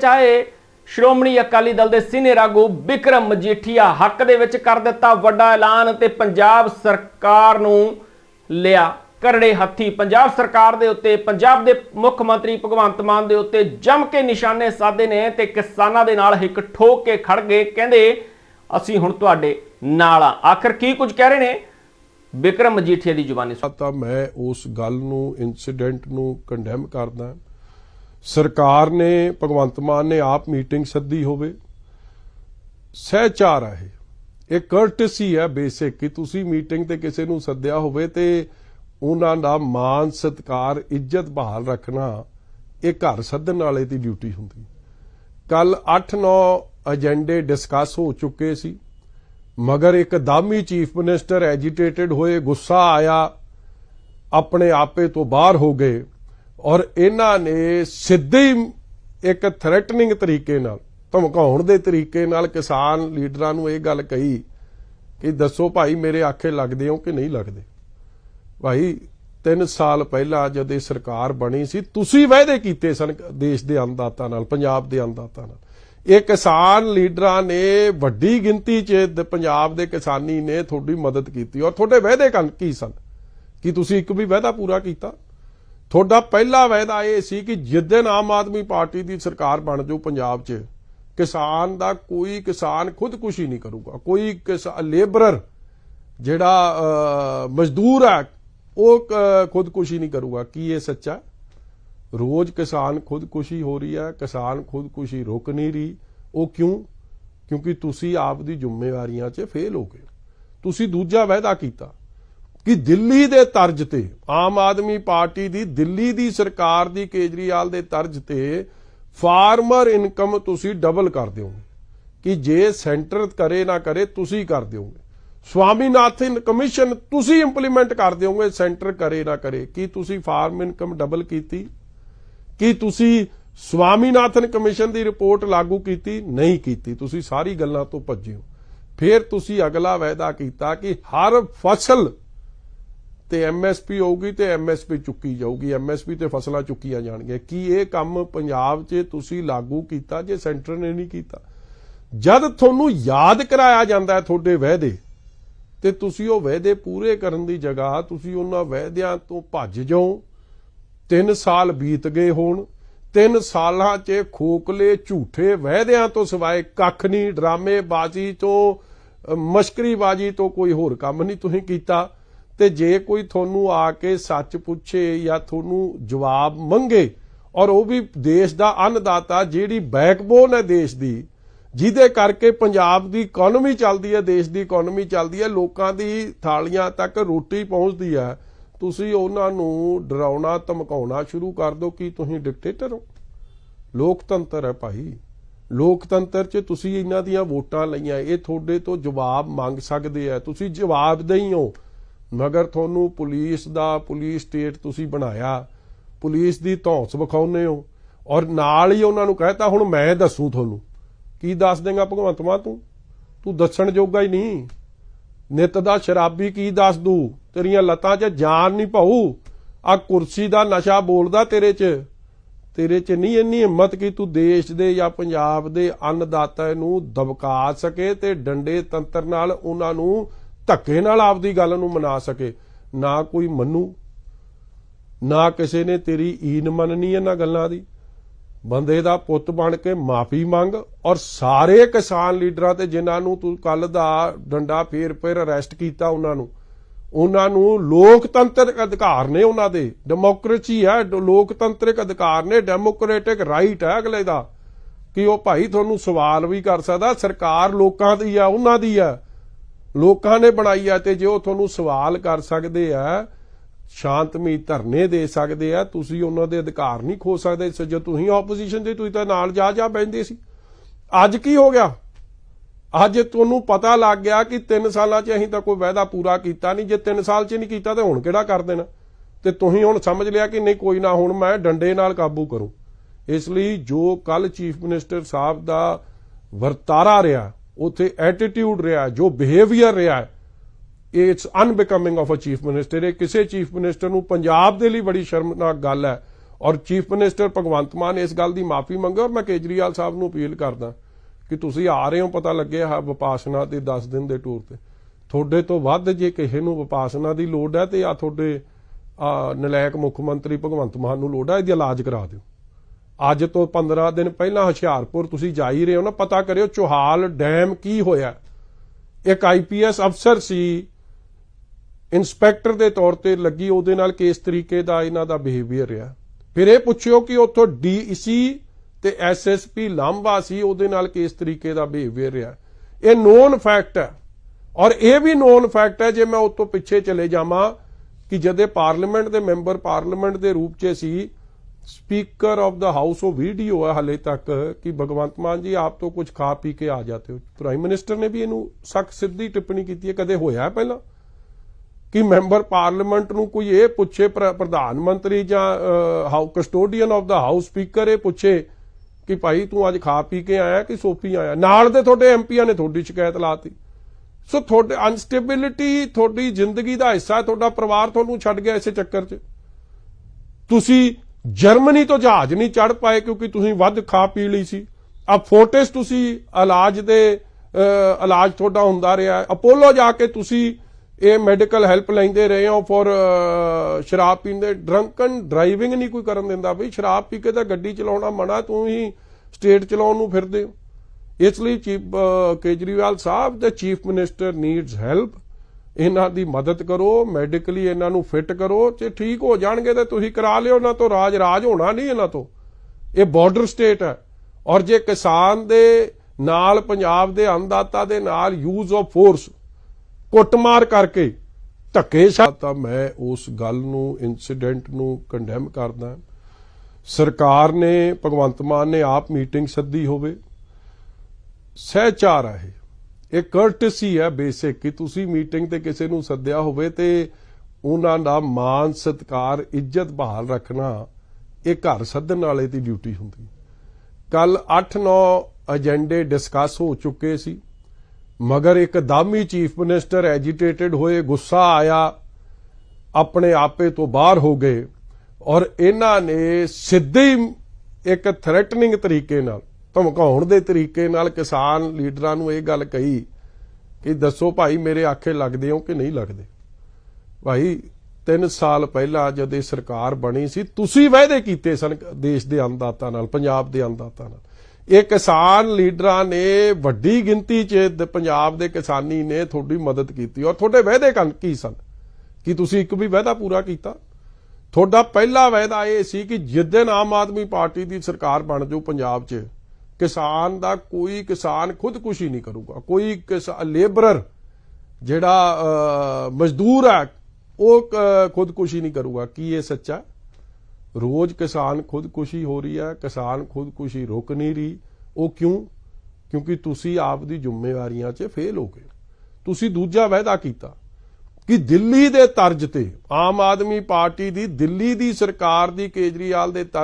ਚਾਹੇ ਸ਼੍ਰੋਮਣੀ ਅਕਾਲੀ ਦਲ ਦੇ ਸੀਨੀਅਰ ਆਗੂ ਵਿਕਰਮ ਮਜੀਠੀਆ ਹੱਕ ਦੇ ਵਿੱਚ ਕਰ ਦਿੱਤਾ ਵੱਡਾ ਐਲਾਨ ਤੇ ਪੰਜਾਬ ਸਰਕਾਰ ਨੂੰ ਲਿਆ ਕਰੜੇ ਹੱਥੀ। ਪੰਜਾਬ ਸਰਕਾਰ ਦੇ ਉੱਤੇ, ਪੰਜਾਬ ਦੇ ਮੁੱਖ ਮੰਤਰੀ ਭਗਵੰਤ ਮਾਨ ਦੇ ਉੱਤੇ ਜੰਮ ਕੇ ਨਿਸ਼ਾਨੇ ਸਾਧੇ ਨੇ ਤੇ ਕਿਸਾਨਾਂ ਦੇ ਨਾਲ ਇੱਕ ਠੋਕ ਕੇ ਖੜ ਗਏ। ਕਹਿੰਦੇ, ਅਸੀਂ ਹੁਣ ਤੁਹਾਡੇ ਨਾਲ ਆ। ਆਖਰ ਕੀ ਕੁਝ ਕਹਿ ਰਹੇ ਨੇ? ਬਿਕਰਮ ਮਜੀਠੀਆ ਦੀ ਜ਼ੁਬਾਨੀ ਤਾਂ ਮੈਂ ਉਸ ਗੱਲ ਨੂੰ ਇਨਸੀਡੈਂਟ ਨੂੰ ਕੰਡੈਮ ਕਰਦਾ। ਸਰਕਾਰ ਨੇ, ਭਗਵੰਤ ਮਾਨ ਨੇ ਆਪ ਮੀਟਿੰਗ ਸੱਦੀ ਹੋਵੇ। ਸਹਿਚਾਰ ਹੈ ਇਹ ਕਰਟਸੀ ਹੈ ਬੇਸਿਕ ਕਿ ਤੁਸੀਂ ਮੀਟਿੰਗ ਤੇ ਕਿਸੇ ਨੂੰ ਸੱਦਿਆ ਹੋਵੇ ਤੇ ਉਹਨਾਂ ਦਾ ਮਾਨ, ਸਤਕਾਰ, ਇੱਜ਼ਤ ਬਹਾਲ ਰੱਖਣਾ, ਇਹ ਘਰ ਸੱਦਣ ਵਾਲੇ ਦੀ ਡਿਊਟੀ ਹੁੰਦੀ। ਕੱਲ 8-9 ਏਜੰਡੇ ਡਿਸਕਸ ਹੋ ਚੁੱਕੇ ਸੀ। ਮਗਰ ਇੱਕਦਮ ਹੀ ਚੀਫ ਮਿਨਿਸਟਰ ਐਜੀਟੇਟਡ ਹੋਏ, ਗੁੱਸਾ ਆਇਆ, ਆਪਣੇ ਆਪੇ ਤੋਂ ਬਾਹਰ ਹੋ ਗਏ। ਔਰ ਇਹਨਾਂ ਨੇ ਸਿੱਧੇ ਹੀ ਇੱਕ ਥ੍ਰੈਟਨਿੰਗ ਤਰੀਕੇ ਨਾਲ, ਧਮਕਾਉਣ ਦੇ ਤਰੀਕੇ ਨਾਲ ਕਿਸਾਨ ਲੀਡਰਾਂ ਨੂੰ ਇਹ ਗੱਲ ਕਹੀ ਕਿ ਦੱਸੋ ਭਾਈ ਮੇਰੇ ਆਖੇ ਲੱਗਦੇ ਹੋ ਕਿ ਨਹੀਂ ਲੱਗਦੇ? ਭਾਈ 3 ਸਾਲ ਪਹਿਲਾਂ ਜਦ ਇਹ ਸਰਕਾਰ ਬਣੀ ਸੀ, ਤੁਸੀਂ ਵਾਅਦੇ ਕੀਤੇ ਸਨ ਦੇਸ਼ ਦੇ ਅੰਨਦਾਤਾ ਨਾਲ, ਪੰਜਾਬ ਦੇ ਅੰਨਦਾਤਾ ਨਾਲ। ਇਹ ਕਿਸਾਨ ਲੀਡਰਾਂ ਨੇ ਵੱਡੀ ਗਿਣਤੀ 'ਚ ਪੰਜਾਬ ਦੇ ਕਿਸਾਨੀ ਨੇ ਤੁਹਾਡੀ ਮਦਦ ਕੀਤੀ। ਔਰ ਤੁਹਾਡੇ ਵਾਅਦੇ ਕਨ ਕੀ ਸਨ? ਕੀ ਤੁਸੀਂ ਇੱਕ ਵੀ ਵਾਅਦਾ ਪੂਰਾ ਕੀਤਾ? ਤੁਹਾਡਾ ਪਹਿਲਾ ਵਾਅਦਾ ਇਹ ਸੀ ਕਿ ਜਿੱਦਨ ਆਮ ਆਦਮੀ ਪਾਰਟੀ ਦੀ ਸਰਕਾਰ ਬਣ ਜਾਊ ਪੰਜਾਬ 'ਚ, ਕਿਸਾਨ ਦਾ ਕੋਈ ਕਿਸਾਨ ਖੁਦਕੁਸ਼ੀ ਨਹੀਂ ਕਰੂਗਾ। ਕੋਈ ਲੇਬਰਰ ਜਿਹੜਾ ਮਜ਼ਦੂਰ ਹੈ, ਉਹ ਖੁਦਕੁਸ਼ੀ ਨਹੀਂ ਕਰੂਗਾ। ਕੀ ਇਹ ਸੱਚਾ ਰੋਜ਼ ਕਿਸਾਨ ਖੁਦਕੁਸ਼ੀ ਹੋ ਰਹੀ ਹੈ, ਕਿਸਾਨ ਖੁਦਕੁਸ਼ੀ ਰੁਕ ਨਹੀਂ ਰਹੀ। ਉਹ ਕਿਉਂ? ਕਿਉਂਕਿ ਤੁਸੀਂ ਆਪ ਦੀ ਜ਼ਿੰਮੇਵਾਰੀਆਂ 'ਚ ਫੇਲ ਹੋ ਗਏ ਤੁਸੀਂ ਦੂਜਾ ਵਾਅਦਾ ਕੀਤਾ। ਕਿ ਦਿੱਲੀ ਦੇ ਤਰਜ਼ ਤੇ, ਆਮ ਆਦਮੀ ਪਾਰਟੀ ਦੀ ਦਿੱਲੀ ਦੀ ਸਰਕਾਰ ਦੀ ਕੇਜਰੀਵਾਲ ਦੇ ਤਰਜ਼ ਤੇ ਫਾਰਮਰ ਇਨਕਮ ਤੁਸੀਂ ਡਬਲ ਕਰ ਦਿਓਗੇ। ਕਿ ਜੇ ਸੈਂਟਰ ਕਰੇ ਨਾ ਕਰੇ ਤੁਸੀਂ ਕਰ ਦਿਓਗੇ। ਸਵਾਮੀਨਾਥਨ ਕਮਿਸ਼ਨ ਤੁਸੀਂ ਇੰਪਲੀਮੈਂਟ ਕਰ ਦਿਓਗੇ, ਸੈਂਟਰ ਕਰੇ ਨਾ ਕਰੇ। ਕੀ ਤੁਸੀਂ ਫਾਰਮ ਇਨਕਮ ਡਬਲ ਕੀਤੀ? ਕੀ ਤੁਸੀਂ ਸਵਾਮੀਨਾਥਨ ਕਮਿਸ਼ਨ ਦੀ ਰਿਪੋਰਟ ਲਾਗੂ ਕੀਤੀ? ਨਹੀਂ ਕੀਤੀ। ਤੁਸੀਂ ਸਾਰੀ ਗੱਲਾਂ ਤੋਂ ਭੱਜੇ ਹੋ। ਫਿਰ ਤੁਸੀਂ ਅਗਲਾ ਵਾਅਦਾ ਕੀਤਾ ਕਿ ਹਰ ਫਸਲ ਤੇ ਐਮਐਸਪੀ ਹੋਊਗੀ ਤੇ ਐਮਐਸਪੀ ਚੁੱਕੀ ਜਾਊਗੀ। ਐਮਐਸਪੀ ਤੇ ਫਸਲਾਂ ਚੁੱਕੀਆਂ ਜਾਣਗੀਆਂ। ਕੀ ਇਹ ਕੰਮ ਪੰਜਾਬ 'ਚ ਤੁਸੀਂ ਲਾਗੂ ਕੀਤਾ ਜੇ ਸੈਂਟਰ ਨੇ ਨਹੀਂ ਕੀਤਾ? ਜਦ ਤੁਹਾਨੂੰ ਯਾਦ ਕਰਾਇਆ ਜਾਂਦਾ ਹੈ ਤੁਹਾਡੇ ਵਾਅਦੇ, ਤੇ ਤੁਸੀਂ ਉਹ ਵਾਅਦੇ ਪੂਰੇ ਕਰਨ ਦੀ ਜਗ੍ਹਾ, ਤੁਸੀਂ ਉਹਨਾਂ ਵਾਅਦਿਆਂ ਤੋਂ ਭੱਜ ਜਾਓ। 3 ਸਾਲ ਬੀਤ ਗਏ ਹੋਣ 3 ਸਾਲਾਂ 'ਚ ਖੋਖਲੇ ਝੂਠੇ ਵਾਅਦਿਆਂ ਤੋਂ ਸਿਵਾਏ ਕੱਖ ਨਹੀਂ, ਡਰਾਮੇਬਾਜ਼ੀ ਤੋਂ ਮਸ਼ਕਰੀਬਾਜ਼ੀ ਤੋਂ ਕੋਈ ਹੋਰ ਕੰਮ ਨਹੀਂ ਤੁਸੀਂ ਕੀਤਾ। ਤੇ ਜੇ ਕੋਈ ਤੁਹਾਨੂੰ ਆ ਕੇ ਸੱਚ ਪੁੱਛੇ ਜਾਂ ਤੁਹਾਨੂੰ ਜਵਾਬ ਮੰਗੇ ਔਰ ਉਹ ਵੀ ਦੇਸ਼ ਦਾ ਅੰਨਦਾਤਾ ਜਿਹੜੀ ਬੈਕਬੋਨ ਹੈ ਦੇਸ਼ ਦੀ, ਜਿਹਦੇ ਕਰਕੇ ਪੰਜਾਬ ਦੀ ਇਕਨੋਮੀ ਚੱਲਦੀ ਹੈ, ਦੇਸ਼ ਦੀ ਇਕਨੋਮੀ ਚੱਲਦੀ ਹੈ, ਲੋਕਾਂ ਦੀ ਥਾਲੀਆਂ ਤੱਕ ਰੋਟੀ ਪਹੁੰਚਦੀ ਹੈ, ਤੁਸੀਂ ਉਹਨਾਂ ਨੂੰ ਡਰਾਉਣਾ, ਧਮਕਾਉਣਾ ਸ਼ੁਰੂ ਕਰ ਦਿਓ, ਕਿ ਤੁਸੀਂ ਡਿਕਟੇਟਰ ਹੋ? ਲੋਕਤੰਤਰ ਹੈ ਭਾਈ। ਲੋਕਤੰਤਰ 'ਚ ਤੁਸੀਂ ਇਹਨਾਂ ਦੀਆਂ ਵੋਟਾਂ ਲਈਆਂ, ਇਹ ਤੁਹਾਡੇ ਤੋਂ ਜਵਾਬ ਮੰਗ ਸਕਦੇ ਆ। ਤੁਸੀਂ ਜਵਾਬਦੇਹੀ ਹੋ। ਮਗਰ ਤੁਹਾਨੂੰ ਪੁਲਿਸ ਦਾ ਪੁਲਿਸ ਸਟੇਟ ਤੁਸੀਂ ਬਣਾਇਆ, ਪੁਲਿਸ ਦੀ ਧੌਂਸ ਵਿਖਾਉਨੇ ਹੋ, ਔਰ ਨਾਲ ਹੀ ਉਹਨਾਂ ਨੂੰ ਕਹਿਤਾ, ਹੁਣ ਮੈਂ ਦੱਸੂ ਤੁਹਾਨੂੰ। ਕੀ ਦੱਸ ਦੇਗਾ ਭਗਵੰਤ ਮਾਨ ਤੂੰ? ਤੂੰ ਦੱਸਣ ਜੋਗਾ ਹੀ ਨਹੀਂ। ਨਿਤ ਦਾ ਸ਼ਰਾਬੀ ਕੀ ਦੱਸ ਦੂ? ਤੇਰੀਆਂ ਲੱਤਾਂ 'ਚ ਜਾਨ ਨਹੀਂ ਪਾਉ ਆ ਕੁਰਸੀ ਦਾ ਨਸ਼ਾ ਬੋਲਦਾ ਤੇਰੇ 'ਚ। ਤੇਰੇ 'ਚ ਨਹੀਂ ਇੰਨੀ ਹਿੰਮਤ ਕਿ ਤੂੰ ਦੇਸ਼ ਦੇ ਜਾਂ ਪੰਜਾਬ ਦੇ ਅੰਨਦਾਤਾ ਨੂੰ ਦਬਕਾ ਸਕੇ ਤੇ ਡੰਡੇ ਤੰਤਰ ਨਾਲ ਉਹਨਾਂ ਨੂੰ ਧੱਕੇ ਨਾਲ ਆਪਦੀ ਗੱਲ ਨੂੰ ਮਨਾ ਸਕੇ। ਨਾ ਕੋਈ ਮੰਨੂ, ਨਾ ਕਿਸੇ ਨੇ ਤੇਰੀ ਈਨ ਮੰਨਣੀ ਇਹਨਾਂ ਗੱਲਾਂ ਦੀ। ਬੰਦੇ ਦਾ ਪੁੱਤ ਬਣ ਕੇ ਮਾਫੀ ਮੰਗ ਔਰ ਸਾਰੇ ਕਿਸਾਨ ਲੀਡਰਾਂ ਤੇ ਜਿਨ੍ਹਾਂ ਨੂੰ ਤੂੰ ਕੱਲ ਦਾ ਡੰਡਾ ਫੇਰ ਫੇਰ ਅਰੈਸਟ ਕੀਤਾ ਉਹਨਾਂ ਨੂੰ ਉਹਨਾਂ ਨੂੰ ਲੋਕਤੰਤਰਿਕ ਅਧਿਕਾਰ ਨੇ ਉਹਨਾਂ ਦੇ। ਡੈਮੋਕ੍ਰੇਸੀ ਹੈ ਲੋਕਤੰਤਰਿਕ ਅਧਿਕਾਰ ਨੇ, ਡੈਮੋਕ੍ਰੈਟਿਕ ਰਾਈਟ ਹੈ ਅਗਲੇ ਦਾ। ਕਿ ਉਹ ਭਾਈ ਤੁਹਾਨੂੰ ਸਵਾਲ ਵੀ ਕਰ ਸਕਦਾ, ਸਰਕਾਰ ਲੋਕਾਂ ਦੀ ਆ ਉਹਨਾਂ ਦੀ ਆ ਲੋਕਾਂ ਨੇ ਬਣਾਈ ਆ ਤੇ ਜੇ ਉਹ ਤੁਹਾਨੂੰ ਸਵਾਲ ਕਰ ਸਕਦੇ ਆ, ਸ਼ਾਂਤਮਈ ਧਰਨੇ ਦੇ ਸਕਦੇ ਆ, ਤੁਸੀਂ ਉਹਨਾਂ ਦੇ ਅਧਿਕਾਰ ਨਹੀਂ ਖੋ ਸਕਦੇ। ਸੋ ਜੇ ਤੁਸੀਂ ਆਪੋਜੀਸ਼ਨ ਦੇ, ਤੁਸੀਂ ਤਾਂ ਨਾਲ ਜਾ ਜਾ ਬੈਠਦੇ ਸੀ। ਅੱਜ ਕੀ ਹੋ ਗਿਆ? ਅੱਜ ਤੁਹਾਨੂੰ ਪਤਾ ਲੱਗ ਗਿਆ ਕਿ 3 ਸਾਲਾਂ 'ਚ ਅਸੀਂ ਤਾਂ ਕੋਈ ਵਾਅਦਾ ਪੂਰਾ ਕੀਤਾ ਨਹੀਂ। ਜੇ 3 ਸਾਲ 'ਚ ਨਹੀਂ ਕੀਤਾ ਤਾਂ ਹੁਣ ਕਿਹੜਾ ਕਰ ਦੇਣਾ? ਤੇ ਤੁਸੀਂ ਹੁਣ ਸਮਝ ਲਿਆ ਕਿ ਨਹੀਂ, ਕੋਈ ਨਾ, ਹੁਣ ਮੈਂ ਡੰਡੇ ਨਾਲ ਕਾਬੂ ਕਰੂੰ। ਇਸ ਲਈ ਜੋ ਕੱਲ ਚੀਫ ਮਿਨਿਸਟਰ ਸਾਹਿਬ ਦਾ ਵਰਤਾਰਾ ਰਿਹਾ ਉਥੇ ਐਟੀਟਿਊਡ ਰਿਹਾ ਜੋ ਬਿਹੇਵੀਅਰ ਰਿਹਾ it's unbecoming of a chief minister ਇਹ ਕਿਸੇ ਚੀਫ ਮਿਨਿਸਟਰ ਨੂੰ ਪੰਜਾਬ ਦੇ ਲਈ ਬੜੀ ਸ਼ਰਮਨਾਕ ਗੱਲ ਹੈ। ਔਰ ਚੀਫ ਮਿਨਿਸਟਰ ਭਗਵੰਤ ਮਾਨ ਇਸ ਗੱਲ ਦੀ ਮਾਫੀ ਮੰਗੇ ਔਰ ਮੈਂ ਕੇਜਰੀਵਾਲ ਸਾਹਿਬ ਨੂੰ ਅਪੀਲ ਕਰਦਾ ਕਿ ਤੁਸੀਂ ਆ ਰਹੇ ਹੋ, ਪਤਾ ਲੱਗਿਆ ਹੈ ਵਿਪਾਸਨਾ ਦੇ 10 ਦਿਨ ਦੇ ਟੂਰ ਤੇ। ਤੁਹਾਡੇ ਤੋਂ ਵੱਧ ਜੇ ਕਿਸੇ ਨੂੰ ਵਿਪਾਸਨਾ ਦੀ ਲੋੜ ਹੈ ਤੇ ਆ ਤੁਹਾਡੇ, ਆ ਨਲਾਇਕ ਮੁੱਖ ਮੰਤਰੀ ਭਗਵੰਤ ਮਾਨ ਨੂੰ ਲੋੜ ਹੈ, ਇਹਦੀ ਇਲਾਜ ਕਰਾ ਦਿਓ। ਅੱਜ ਤੋਂ 15 ਦਿਨ ਪਹਿਲਾਂ ਹੁਸ਼ਿਆਰਪੁਰ ਤੁਸੀਂ ਜਾ ਹੀ ਰਹੇ ਹੋ ਨਾ, ਪਤਾ ਕਰਿਓ ਚੋਹਾਲ ਡੈਮ ਕੀ ਹੋਇਆ। ਇੱਕ ਆਈਪੀਐਸ ਅਫਸਰ ਸੀ ਇਨਸਪੈਕਟਰ ਦੇ ਤੌਰ ਤੇ ਲੱਗੀ, ਉਹਦੇ ਨਾਲ ਕਿਸ ਤਰੀਕੇ ਦਾ ਇਹਨਾਂ ਦਾ ਬਿਹੇਵੀਅਰ ਰਿਹਾ। ਫਿਰ ਇਹ ਪੁੱਛਿਓ ਕਿ ਉੱਥੋਂ ਡੀਸੀ ਤੇ ਐਸਐਸਪੀ ਲਾਂਬਾ ਸੀ, ਉਹਦੇ ਨਾਲ ਕਿਸ ਤਰੀਕੇ ਦਾ ਬਿਹੇਵੀਅਰ ਰਿਹਾ। ਇਹ ਨੋਨ ਫੈਕਟ ਹੈ। ਔਰ ਇਹ ਵੀ ਨੋਨ ਫੈਕਟ ਹੈ, ਜੇ ਮੈਂ ਉਸ ਤੋਂ ਪਿੱਛੇ ਚਲੇ ਜਾਵਾਂ ਕਿ ਜਦੇ ਪਾਰਲੀਮੈਂਟ ਦੇ ਮੈਂਬਰ ਪਾਰਲੀਮੈਂਟ ਦੇ ਰੂਪ 'ਚ ਸੀ ਸਪੀਕਰ ਆਫ ਦਾ ਹਾਊਸ ਉਹ ਵੀਡੀਓ ਹੈ ਹਲੇ ਤੱਕ ਕਿ ਭਗਵੰਤ ਮਾਨ ਜੀ ਆਪ ਤੋਂ ਕੁਝ ਖਾ ਪੀ ਕੇ ਆ ਜਾਤੇ ਹੋ। ਪ੍ਰਾਈਮ ਮਿਨਿਸਟਰ ਨੇ ਵੀ ਇਹਨੂੰ ਸਖਤ ਸਿੱਧੀ ਟਿੱਪਣੀ ਕੀਤੀ ਹੈ। ਕਦੇ ਹੋਇਆ ਪਹਿਲਾਂ ਕਿ ਮੈਂਬਰ ਪਾਰਲੀਮੈਂਟ ਨੂੰ ਕੋਈ ਇਹ ਪੁੱਛੇ ਪ੍ਰਧਾਨ ਮੰਤਰੀ ਜਾਂ how custodian of the house speaker ਇਹ ਪੁੱਛੇ ਕਿ ਭਾਈ ਤੂੰ ਅੱਜ ਖਾ ਪੀ ਕੇ ਆਇਆ ਕਿ ਸੋਫੀ ਆਇਆ? ਨਾਲ ਦੇ ਤੁਹਾਡੇ ਐਮਪੀਆਂ ਨੇ ਤੁਹਾਡੀ ਸ਼ਿਕਾਇਤ ਲਾਤੀ। ਸੋ ਤੁਹਾਡੇ ਅਨਸਟੇਬਿਲਿਟੀ ਤੁਹਾਡੀ ਜ਼ਿੰਦਗੀ ਦਾ ਹਿੱਸਾ ਹੈ। ਤੁਹਾਡਾ ਪਰਿਵਾਰ ਤੁਹਾਨੂੰ ਛੱਡ ਗਿਆ ਇਸੇ ਚੱਕਰ 'ਚ। ਤੁਸੀਂ ਜਰਮਨੀ ਤੋਂ ਜਹਾਜ਼ ਨਹੀਂ ਚੜ ਪਾਏ ਕਿਉਂਕਿ ਤੁਸੀਂ ਵੱਧ ਖਾ ਪੀ ਲਈ ਸੀ। ਆ ਫੋਰਟਿਸ ਤੁਸੀਂ ਇਲਾਜ ਦੇ ਇਲਾਜ ਤੁਹਾਡਾ ਹੁੰਦਾ ਰਿਹਾ। ਅਪੋਲੋ ਜਾ ਕੇ ਤੁਸੀਂ ਇਹ ਮੈਡੀਕਲ ਹੈਲਪ ਲੈਂਦੇ ਰਹੇ ਹੋ ਫॉर ਸ਼ਰਾਬ ਪੀਂਦੇ ਡਰੰਕਨ ਡਰਾਈਵਿੰਗ ਨਹੀਂ ਕੋਈ ਕਰਨ ਦਿੰਦਾ ਬਈ। ਸ਼ਰਾਬ ਪੀ ਕੇ ਤਾਂ ਗੱਡੀ ਚਲਾਉਣਾ ਮਨਾ, ਤੂੰ ਹੀ ਸਟੇਟ ਚਲਾਉਣ ਨੂੰ ਫਿਰਦੇ ਹੋ। ਇਸ ਲਈ ਚੀਫ ਕੇਜਰੀਵਾਲ ਸਾਹਿਬ ਦਾ ਚੀਫ ਮਿਨਿਸਟਰ ਨੀਡਸ ਹੈਲਪ ਇਹਨਾਂ ਦੀ ਮਦਦ ਕਰੋ ਮੈਡੀਕਲੀ ਇਹਨਾਂ ਨੂੰ ਫਿੱਟ ਕਰੋ ਤੇ ਠੀਕ ਹੋ ਜਾਣਗੇ ਤੇ ਤੁਸੀਂ ਕਰਾ ਲਿਓ, ਇਹਨਾਂ ਤੋਂ ਰਾਜ ਰਾਜ ਹੋਣਾ ਨਹੀਂ ਇਹਨਾਂ ਤੋਂ। ਇਹ ਬਾਰਡਰ ਸਟੇਟ ਹੈ। ਔਰ ਜੇ ਕਿਸਾਨ ਦੇ ਨਾਲ, ਪੰਜਾਬ ਦੇ ਅੰਨਦਾਤਾ ਦੇ ਨਾਲ ਯੂਜ਼ ਆਫ ਫੋਰਸ ਕੁੱਟਮਾਰ ਕਰਕੇ ਧੱਕੇ ਤਾਂ ਮੈਂ ਉਸ ਗੱਲ ਨੂੰ ਇਨਸੀਡੈਂਟ ਨੂੰ ਕੰਡੈਮ ਕਰਦਾ ਸਰਕਾਰ ਨੇ, ਭਗਵੰਤ ਮਾਨ ਨੇ ਆਪ ਮੀਟਿੰਗ ਸੱਦੀ ਹੋਵੇ। ਸਹਿਚਾਰ ਹੈ ਇਹ ਇਹ ਕਰਟਸੀ ਹੈ ਬੇਸਿਕ ਕਿ ਤੁਸੀਂ ਮੀਟਿੰਗ ਤੇ ਕਿਸੇ ਨੂੰ ਸੱਦਿਆ ਹੋਵੇ ਤੇ ਉਹਨਾਂ ਦਾ ਮਾਨ, ਸਤਕਾਰ, ਇੱਜ਼ਤ ਬਹਾਲ ਰੱਖਣਾ ਇਹ ਘਰ ਸੱਦਣ ਵਾਲੇ ਦੀ ਡਿਊਟੀ ਹੁੰਦੀ। ਕੱਲ 8-9 ਏਜੰਡੇ ਡਿਸਕਸ ਹੋ ਚੁੱਕੇ ਸੀ, ਮਗਰ ਇੱਕਦਮ ਹੀ ਚੀਫ ਮਿਨਿਸਟਰ ਐਜੀਟੇਟਿਡ ਹੋਏ, ਗੁੱਸਾ ਆਇਆ, ਆਪਣੇ ਆਪੇ ਤੋਂ ਬਾਹਰ ਹੋ ਗਏ ਔਰ ਇਹਨਾਂ ਨੇ ਸਿੱਧੇ ਹੀ ਇੱਕ ਥ੍ਰੈਟਨਿੰਗ ਤਰੀਕੇ ਨਾਲ ਧਮਕਾਉਣ ਦੇ ਤਰੀਕੇ ਨਾਲ ਕਿਸਾਨ ਲੀਡਰਾਂ ਨੂੰ ਇਹ ਗੱਲ ਕਹੀ ਕਿ ਦੱਸੋ ਭਾਈ ਮੇਰੇ ਆਖੇ ਲੱਗਦੇ ਹੋ ਕਿ ਨਹੀਂ ਲੱਗਦੇ? ਭਾਈ 3 ਸਾਲ ਪਹਿਲਾਂ ਜਦ ਇਹ ਸਰਕਾਰ ਬਣੀ ਸੀ, ਤੁਸੀਂ ਵਾਅਦੇ ਕੀਤੇ ਸਨ ਦੇਸ਼ ਦੇ ਅੰਨਦਾਤਾ ਨਾਲ, ਪੰਜਾਬ ਦੇ ਅੰਨਦਾਤਾ ਨਾਲ। ਇਹ ਕਿਸਾਨ ਲੀਡਰਾਂ ਨੇ ਵੱਡੀ ਗਿਣਤੀ 'ਚ ਪੰਜਾਬ ਦੇ ਕਿਸਾਨੀ ਨੇ ਤੁਹਾਡੀ ਮਦਦ ਕੀਤੀ। ਔਰ ਤੁਹਾਡੇ ਵਾਅਦੇ ਕਨ ਕੀ ਸਨ? ਕਿ ਤੁਸੀਂ ਇੱਕ ਵੀ ਵਾਅਦਾ ਪੂਰਾ ਕੀਤਾ? ਤੁਹਾਡਾ ਪਹਿਲਾ ਵਾਅਦਾ ਇਹ ਸੀ ਕਿ ਜਿੱਦਨ ਆਮ ਆਦਮੀ ਪਾਰਟੀ ਦੀ ਸਰਕਾਰ ਬਣ ਜਾਊ ਪੰਜਾਬ 'ਚ ਕਿਸਾਨ ਦਾ ਕੋਈ ਕਿਸਾਨ ਖੁਦਕੁਸ਼ੀ ਨਹੀਂ ਕਰੂਗਾ। ਕੋਈ ਲੇਬਰਰ ਜਿਹੜਾ ਮਜ਼ਦੂਰ ਹੈ, ਉਹ ਖੁਦਕੁਸ਼ੀ ਨਹੀਂ ਕਰੂਗਾ। ਕੀ ਇਹ ਸੱਚਾ? ਰੋਜ਼ ਕਿਸਾਨ ਖੁਦਕੁਸ਼ੀ ਹੋ ਰਹੀ ਹੈ, ਕਿਸਾਨ ਖੁਦਕੁਸ਼ੀ ਰੁਕ ਨਹੀਂ ਰਹੀ। ਉਹ ਕਿਉਂ? ਕਿਉਂਕਿ ਤੁਸੀਂ ਆਪ ਦੀ ਜ਼ਿੰਮੇਵਾਰੀਆਂ 'ਚ ਫੇਲ ਹੋ ਗਏ। ਤੁਸੀਂ ਦੂਜਾ ਵਾਅਦਾ ਕੀਤਾ ਕਿ ਦਿੱਲੀ ਦੇ ਤਰਜ਼ ਤੇ ਆਮ ਆਦਮੀ ਪਾਰਟੀ ਦੀ ਦਿੱਲੀ ਦੀ ਸਰਕਾਰ ਦੀ ਕੇਜਰੀਵਾਲ ਦੇ ਤਰਜ਼